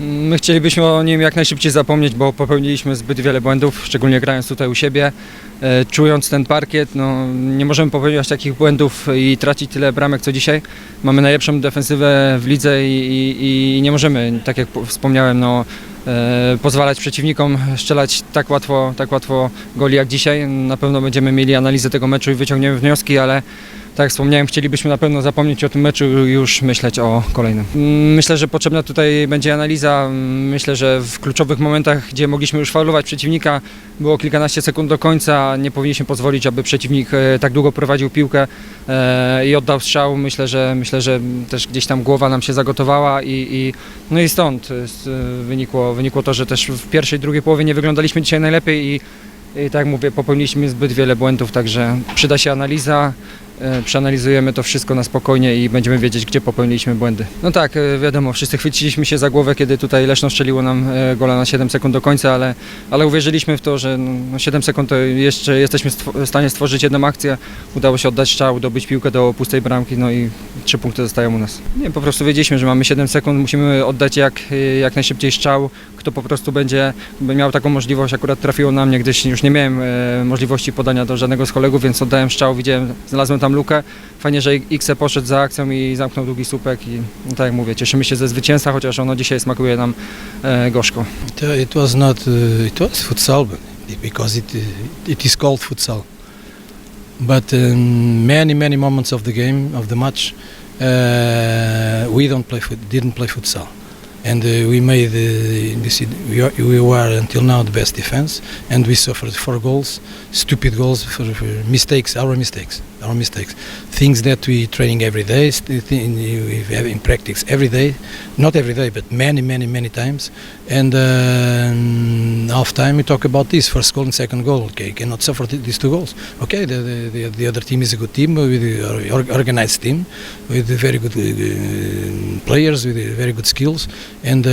My chcielibyśmy o nim jak najszybciej zapomnieć, bo popełniliśmy zbyt wiele błędów, szczególnie grając tutaj u siebie. E, Czując ten parkiet, no, nie możemy popełniać takich błędów i tracić tyle bramek co dzisiaj. Mamy najlepszą defensywę w lidze i, i, i nie możemy, tak jak po- wspomniałem, no, e, pozwalać przeciwnikom strzelać tak łatwo, tak łatwo goli jak dzisiaj. Na pewno będziemy mieli analizę tego meczu i wyciągniemy wnioski, ale tak jak wspomniałem, chcielibyśmy na pewno zapomnieć o tym meczu i już myśleć o kolejnym. Mm, Myślę, że potrzebna tutaj będzie analiza. Mm, Myślę, że w kluczowych momentach, gdzie mogliśmy już faulować przeciwnika, było kilkanaście sekund do końca. Nie powinniśmy pozwolić, aby przeciwnik e, tak długo prowadził piłkę e, i oddał strzał. Myślę, że myślę, że też gdzieś tam głowa nam się zagotowała i, i no i stąd e, wynikło, wynikło to, że też w pierwszej, drugiej połowie nie wyglądaliśmy dzisiaj najlepiej i, i tak jak mówię, popełniliśmy zbyt wiele błędów, także przyda się analiza. E, Przeanalizujemy to wszystko na spokojnie i będziemy wiedzieć, gdzie popełniliśmy błędy. No tak, e, wiadomo, wszyscy chwyciliśmy się za głowę, kiedy tutaj Leszno strzeliło nam e, gola na 7 sekund do końca, ale, ale uwierzyliśmy w to, że no 7 sekund to jeszcze jesteśmy w stanie stworzyć jedną akcję. Udało się oddać strzał, dobyć piłkę do pustej bramki, no i trzy punkty zostają u nas. Nie, po prostu wiedzieliśmy, że mamy 7 sekund, musimy oddać jak, jak najszybciej strzał. Kto po prostu będzie miał taką możliwość, akurat trafiło na mnie, gdyż już nie miałem e, możliwości podania do żadnego z kolegów, więc oddałem strzał, widziałem, znalazłem tam lukę. Fajnie, że Xe poszedł za akcją i zamknął długi słupek i no, tak jak mówię, cieszymy się ze zwycięstwa, chociaż ono dzisiaj smakuje nam e, gorzko. It, was not. Uh, it was futsal, because it it is called futsal. But um, many many moments of the game of the match, uh, we don't play didn't play futsal, and uh, we made uh, this. We, are, we were until now the best defense, and we suffered four goals, stupid goals for, for mistakes, our mistakes, our mistakes, things that we training every day, we have in practice every day, not every day, but many, many, many times. And uh, half time we talk about this first goal and second goal. Okay, cannot suffer th- these two goals. Okay, the, the, the, the other team is a good team with an organized team with very good uh, players with very good skills, and uh,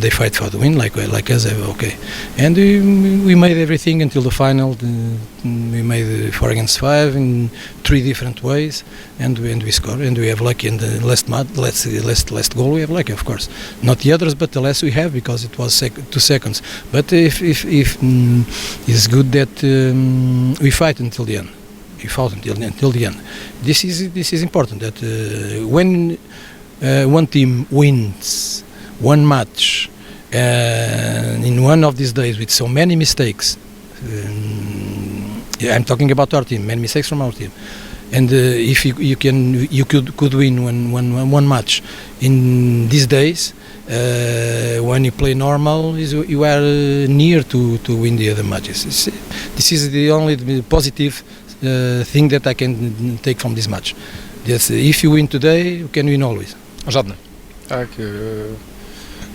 they fight for the win like like uh, Okay, and we, we made everything until the final. we made four against five in three different ways, and we, and we score and we have lucky. In the last mat, last last last goal we have lucky of course. Not the others but the last we have because it was sec- two seconds. But if if, if mm, it's good that um, we fight until the end. We fought until until the end. This is this is important that uh, when uh, one team wins one match uh, in one of these days with so many mistakes um, yeah, I'm talking about our team many mistakes from our team and uh, if you, you can you could could win one, one, one match in these days uh, when you play normal is you are uh, near to, to win the other matches It's- this is the only positive uh, thing that I can take from this match yes, if you win today you can win always Żadne. Tak.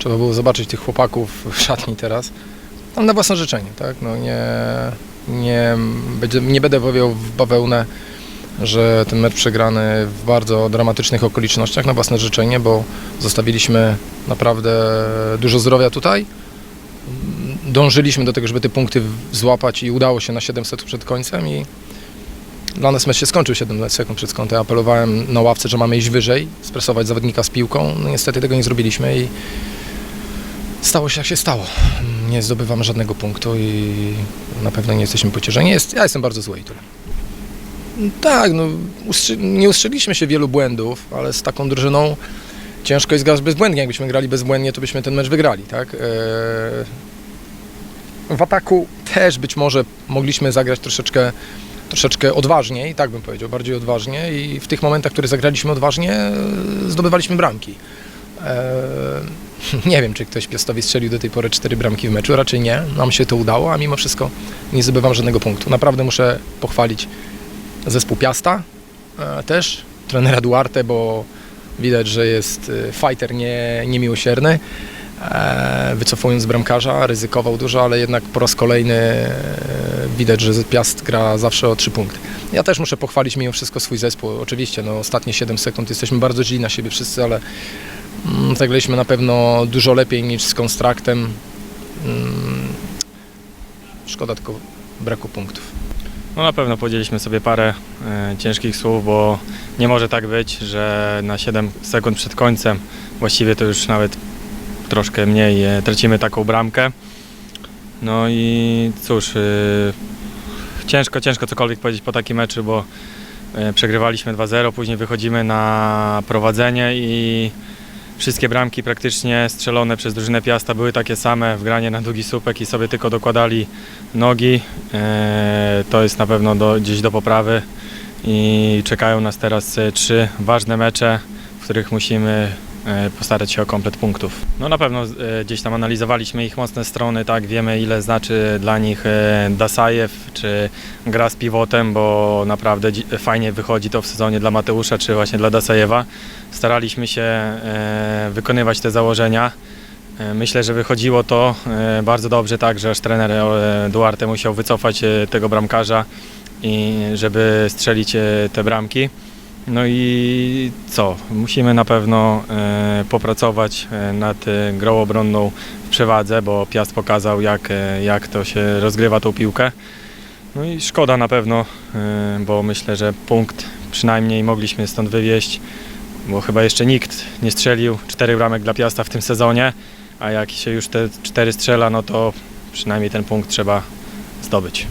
Trzeba było zobaczyć tych chłopaków w szatni teraz. Na własne życzenie, tak? No nie, nie, nie będę powiał w bawełnę, że ten mecz przegrany w bardzo dramatycznych okolicznościach na własne życzenie, bo zostawiliśmy naprawdę dużo zdrowia tutaj. Dążyliśmy do tego, żeby te punkty złapać i udało się na 700 przed końcem i dla nas mecz się skończył 7 sekund przed kątem. Apelowałem na ławce, że mamy iść wyżej, stresować zawodnika z piłką. No niestety tego nie zrobiliśmy i stało się jak się stało. Nie zdobywamy żadnego punktu i na pewno nie jesteśmy pocieszeni. Jest, ja jestem bardzo zły i tyle. Tak, no, ustrzy- nie ustrzeliśmy się wielu błędów, ale z taką drużyną ciężko jest grać bezbłędnie. Jakbyśmy grali bezbłędnie, to byśmy ten mecz wygrali, tak? Eee, W ataku też być może mogliśmy zagrać troszeczkę troszeczkę odważniej, tak bym powiedział, bardziej odważnie i w tych momentach, które zagraliśmy odważnie, e, zdobywaliśmy bramki. Nie wiem, czy ktoś Piastowi strzelił do tej pory cztery bramki w meczu, raczej nie. Nam się to udało, a mimo wszystko nie zdobywam żadnego punktu. Naprawdę muszę pochwalić zespół Piasta e, też, trenera Duarte, bo widać, że jest e, fighter nie, niemiłosierny. E, wycofując bramkarza, ryzykował dużo, ale jednak po raz kolejny widać, że Piast gra zawsze o trzy punkty. Ja też muszę pochwalić mimo wszystko swój zespół. Oczywiście, no, ostatnie 7 sekund jesteśmy bardzo źli na siebie wszyscy, ale zagraliśmy na pewno dużo lepiej niż z konstraktem. Mm, szkoda tylko braku punktów. No na pewno powiedzieliśmy sobie parę e, ciężkich słów, bo nie może tak być, że na 7 sekund przed końcem, właściwie to już nawet troszkę mniej e, tracimy taką bramkę. No i cóż, y, ciężko, ciężko cokolwiek powiedzieć po takim meczu, bo e, przegrywaliśmy 2-0, później wychodzimy na prowadzenie i wszystkie bramki praktycznie strzelone przez drużynę Piasta były takie same w granie na długi słupek i sobie tylko dokładali nogi. E, To jest na pewno do, gdzieś do poprawy i czekają nas teraz e, trzy ważne mecze, w których musimy postarać się o komplet punktów. No na pewno e, gdzieś tam analizowaliśmy ich mocne strony, tak, wiemy ile znaczy dla nich e, Dasajew, czy gra z pivotem, bo naprawdę fajnie wychodzi to w sezonie dla Mateusza, czy właśnie dla Dasajewa. Staraliśmy się e, wykonywać te założenia. E, Myślę, że wychodziło to e, bardzo dobrze, tak, że aż trener e, Duarte musiał wycofać e, tego bramkarza i żeby strzelić e, te bramki. No i co? Musimy na pewno e, popracować e, nad e, grą obronną w przewadze, bo Piast pokazał jak, jak to się rozgrywa tą piłkę. No i szkoda na pewno, bo myślę, że punkt przynajmniej mogliśmy stąd wywieźć, bo chyba jeszcze nikt nie strzelił cztery bramek dla Piasta w tym sezonie, a jak się już te cztery strzela, no to przynajmniej ten punkt trzeba zdobyć.